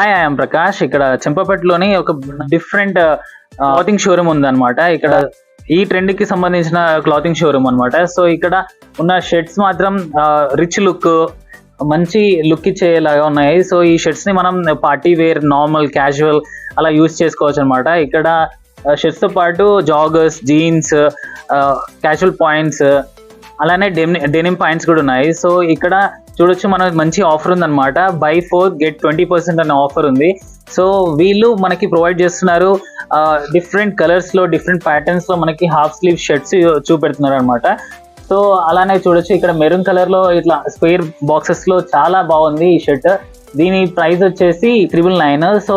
Hi I'm Prakash ఇక్కడ చెంపపేటలోని ఒక different clothing showroom ఉంది అనమాట ఇక్కడ ఈ ట్రెండ్కి సంబంధించిన క్లాతింగ్ షోరూమ్ అన్నమాట. సో ఇక్కడ ఉన్న షర్ట్స్ మాత్రం రిచ్ లుక్ మంచి లుక్ ఇచ్చేలాగా ఉన్నాయి. సో ఈ షర్ట్స్ని మనం పార్టీ వేర్ నార్మల్ క్యాజువల్ అలా యూస్ చేసుకోవచ్చు అనమాట ఇక్కడ షర్ట్స్తో పాటు జాగర్స్ జీన్స్ క్యాజువల్ పాయింట్స్ అలానే డెనిమ్ పాయింట్స్ కూడా ఉన్నాయి. సో ఇక్కడ చూడొచ్చు మనకి మంచి ఆఫర్ ఉందన్నమాట. Buy four get twenty percent అనే ఆఫర్ ఉంది. సో వీళ్ళు మనకి ప్రొవైడ్ చేస్తున్నారు డిఫరెంట్ కలర్స్లో డిఫరెంట్ ప్యాటర్న్స్లో మనకి హాఫ్ స్లీవ్ షర్ట్స్ చూపెడుతున్నారు అనమాట సో అలానే చూడొచ్చు ఇక్కడ మెరూన్ కలర్లో ఇట్లా స్క్వేర్ బాక్సెస్లో చాలా బాగుంది ఈ షర్ట్ దీని ప్రైస్ వచ్చేసి త్రిబుల్ నైన్ సో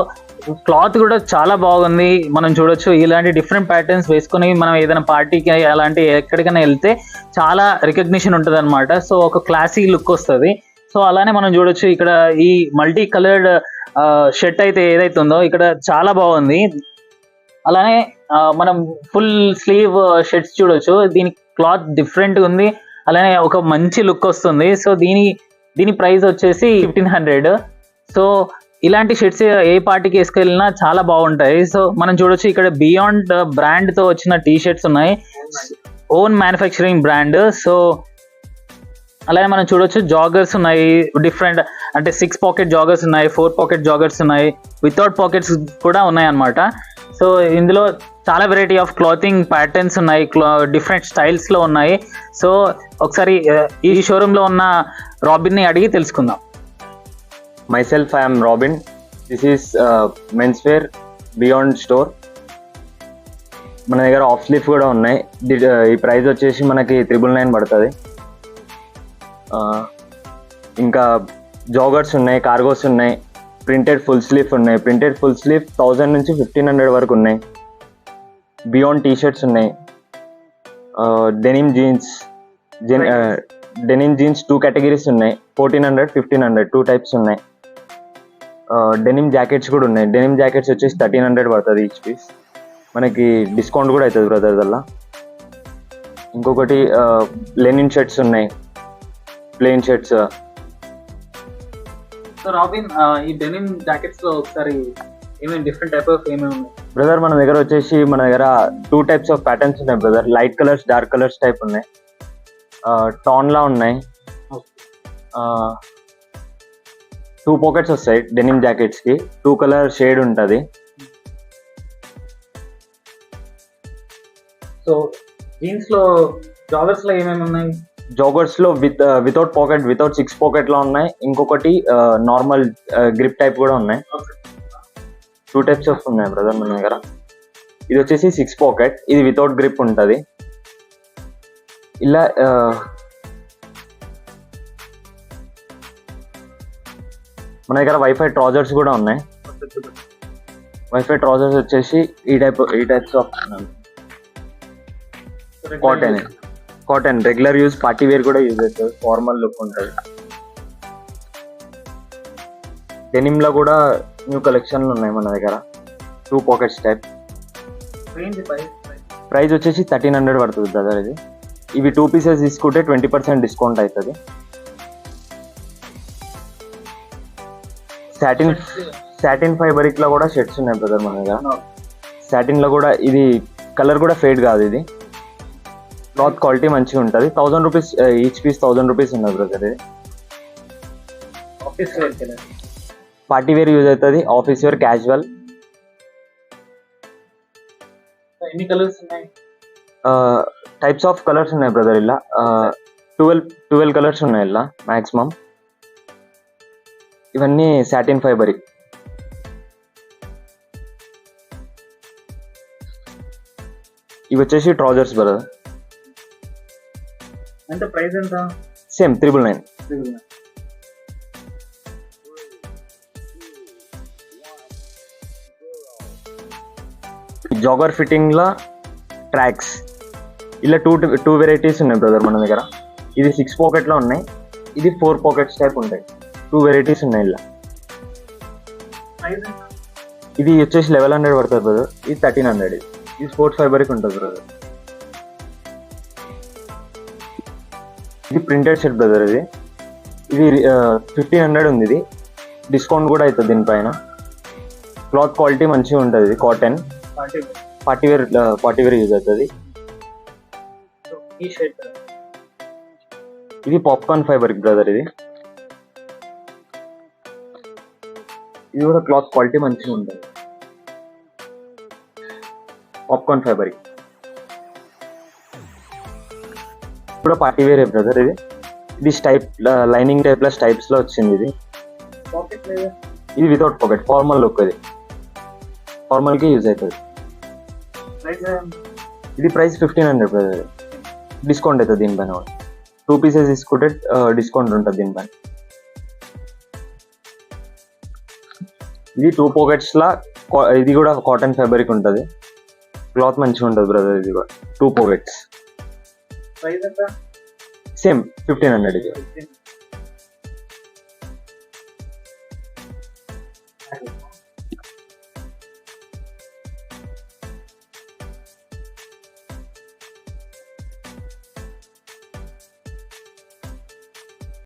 క్లాత్ కూడా చాలా బాగుంది. మనం చూడొచ్చు ఇలాంటి డిఫరెంట్ ప్యాటర్న్స్ వేసుకొని మనం ఏదైనా పార్టీకి అలాంటి ఎక్కడికైనా వెళ్తే చాలా రికగ్నిషన్ ఉంటుంది అనమాట సో ఒక క్లాసీ లుక్ వస్తుంది. సో అలానే మనం చూడొచ్చు ఇక్కడ ఈ మల్టీ కలర్డ్ షర్ట్ అయితే ఏదైతే ఉందో ఇక్కడ చాలా బాగుంది. అలానే మనం ఫుల్ స్లీవ్ షర్ట్స్ చూడొచ్చు. దీని క్లాత్ డిఫరెంట్ ఉంది. అలానే ఒక మంచి లుక్ వస్తుంది. సో దీని దీని ప్రైస్ వచ్చేసి ఫిఫ్టీన్ హండ్రెడ్ సో ఇలాంటి షర్ట్స్ ఏ పార్టీకి వేసుకెళ్ళినా చాలా బాగుంటాయి. సో మనం చూడొచ్చు ఇక్కడ బియాండ్ బ్రాండ్తో వచ్చిన టీ షర్ట్స్ ఉన్నాయి. ఓన్ మ్యానుఫ్యాక్చరింగ్ బ్రాండ్ సో అలాగే మనం చూడొచ్చు జాగర్స్ ఉన్నాయి. డిఫరెంట్ అంటే సిక్స్ పాకెట్ జాగర్స్ ఉన్నాయి ఫోర్ పాకెట్ జాగర్స్ ఉన్నాయి. వితౌట్ పాకెట్స్ కూడా ఉన్నాయి అన్నమాట సో ఇందులో చాలా వెరైటీ ఆఫ్ క్లాతింగ్ ప్యాటర్న్స్ ఉన్నాయి. డిఫరెంట్ స్టైల్స్లో ఉన్నాయి. సో ఒకసారి ఈ షోరూంలో ఉన్న రాబిన్ని అడిగి తెలుసుకుందాం. Myself i am robin. This is uh, menswear beyond store. మన దగ్గర ఆఫ్ స్లీవ్ కూడా ఉన్నాయి. ఈ ప్రైస్ వచ్చేసి మనకి త్రిబుల్ నైన్ పడుతుంది. ఇంకా జాగర్స్ ఉన్నాయి కార్గోస్ ఉన్నాయి ప్రింటెడ్ ఫుల్ స్లీవ్ ఉన్నాయి. ప్రింటెడ్ ఫుల్ స్లీవ్ థౌజండ్ నుంచి ఫిఫ్టీన్ హండ్రెడ్ వరకు ఉన్నాయి. బియాండ్ టీ షర్ట్స్ ఉన్నాయి denim jeans denim jeans two categories ఉన్నాయి. Fourteen hundred fifteen hundred two types ఉన్నాయి. డెనిమ్ జాకెట్స్ కూడా ఉన్నాయి. డెనిమ్ జాకెట్స్ వచ్చేసి థర్టీన్ హండ్రెడ్ పడుతుంది ఈచ్ పీస్ మనకి డిస్కౌంట్ కూడా అవుతుంది బ్రదర్ వల్ల ఇంకొకటి లెనిన్ షర్ట్స్ ఉన్నాయి. ప్లెయిన్ షర్ట్స్ సో రాబిన్ ఈ డెనిమ్ జాకెట్స్లో ఒకసారి ఏమేమి డిఫరెంట్ టైప్ ఆఫ్ ఏమేమి ఉన్నాయి? బ్రదర్ మన దగ్గర వచ్చేసి మన దగ్గర టూ టైప్స్ ఆఫ్ ప్యాటర్న్స్ ఉన్నాయి brother light colours dark colours type ఉన్నాయి. టాన్ లా ఉన్నాయి. టూ పాకెట్స్ వస్తాయి డెనిమ్ జాకెట్స్కి. టూ కలర్ షేడ్ ఉంటుంది. సో జీన్స్లో జాగర్స్లో ఏమేమి ఉన్నాయి? జాగర్స్లో with without pocket without six పాకెట్లో ఉన్నాయి. ఇంకొకటి నార్మల్ గ్రిప్ టైప్ కూడా ఉన్నాయి. టూ టైప్స్ ఆఫ్ ఉన్నాయి బ్రదర్ మన దగ్గర. ఇది వచ్చేసి సిక్స్ పాకెట్. ఇది వితౌట్ గ్రిప్ ఉంటుంది. ఇలా మన దగ్గర వైఫై ట్రాజర్స్ కూడా ఉన్నాయి. వైఫై ట్రాజర్స్ వచ్చేసి ఈ టైప్ ఈ types of cotton cotton regular use party wear కూడా యూజ్ అవుతుంది ఫార్మల్ లుక్ ఉంటుంది. డెనిమ్లో కూడా న్యూ కలెక్షన్లు ఉన్నాయి మన దగ్గర. టూ పాకెట్స్ టైప్ ప్రైస్ వచ్చేసి థర్టీన్ హండ్రెడ్ పడుతుంది బ్రదర్ ఇది. ఇవి టూ పీసెస్ తీసుకుంటే ట్వంటీ పర్సెంట్ డిస్కౌంట్ అవుతుంది. సాటిన్ సాటిన్ ఫైబరిక్లో కూడా షర్ట్స్ ఉన్నాయి బ్రదర్ మన దగ్గర సాటిన్లో కూడా ఇది కలర్ కూడా ఫేడ్ కాదు ఇది. క్లాత్ క్వాలిటీ మంచిగా ఉంటుంది. Thousand rupees each piece thousand rupees ఉన్నది బ్రదర్ ఇది. పార్టీ వేర్ యూజ్ అవుతుంది ఆఫీస్ వేర్ క్యాజువల్ ఎన్ని కలర్స్ ఉన్నాయి? టైప్స్ ఆఫ్ కలర్స్ ఉన్నాయి బ్రదర్ ఇలా. ట్వెల్వ్ ట్వెల్వ్ కలర్స్ ఉన్నాయి ఇలా మాక్సిమం ఇవన్నీ సాటిన్ ఫైబర్ ఇవి వచ్చేసి ట్రౌజర్స్ బ్రదర్ ఎంత? ప్రైస్ ఎంత same triple nine jogger fitting లా ట్రాక్స్ ఇలా టూ టూ వెరైటీస్ ఉన్నాయి బ్రదర్ మన దగ్గర. ఇది సిక్స్ పాకెట్లో ఉన్నాయి. ఇది ఫోర్ పాకెట్స్ టైప్ ఉంటాయి. టూ వెరైటీస్ ఉన్నాయి ఇలా. ఇది వచ్చేసి లెవెల్ హండ్రెడ్ పడుతుంది బ్రదర్. ఇది థర్టీన్ హండ్రెడ్. ఇది స్పోర్ట్స్ ఫైబర్కి ఉంటుంది బ్రదర్. ఇది ప్రింటెడ్ షర్ట్ బ్రదర్ ఇది. ఇది ఫిఫ్టీన్ హండ్రెడ్ ఉంది ఇది. డిస్కౌంట్ కూడా అవుతుంది దీనిపైన. క్లాత్ క్వాలిటీ మంచిగా ఉంటుంది cotton. Party wear party wear use అవుతుంది. ఇది పాప్కార్న్ ఫైబర్ బ్రదర్ ఇది. ఇది కూడా క్లాత్ క్వాలిటీ మంచిగా ఉంటుంది. పాప్కార్న్ ఫైబర్ కూడా పార్టీ వేరే బ్రదర్ ఇది? ఇది స్టైప్ లైనింగ్ టైప్లో స్టైప్స్లో వచ్చింది ఇది. ఇది వితౌట్ పాకెట్ ఫార్మల్ లుక్ ఇది. ఫార్మల్కి యూజ్ అవుతుంది. ఇది price fifteen hundred brother discount అవుతుంది దీనిపైన. టూ పీసెస్ తీసుకుంటే డిస్కౌంట్ ఉంటుంది దీనిపైన. ఇది టూ పాకెట్స్ లా కా- ఇది కూడా కాటన్ ఫ్యాబ్రిక్ ఉంటుంది. క్లాత్ మంచిగా ఉంటుంది బ్రదర్ ఇది కూడా. Two pockets same fifteen hundred ఇది.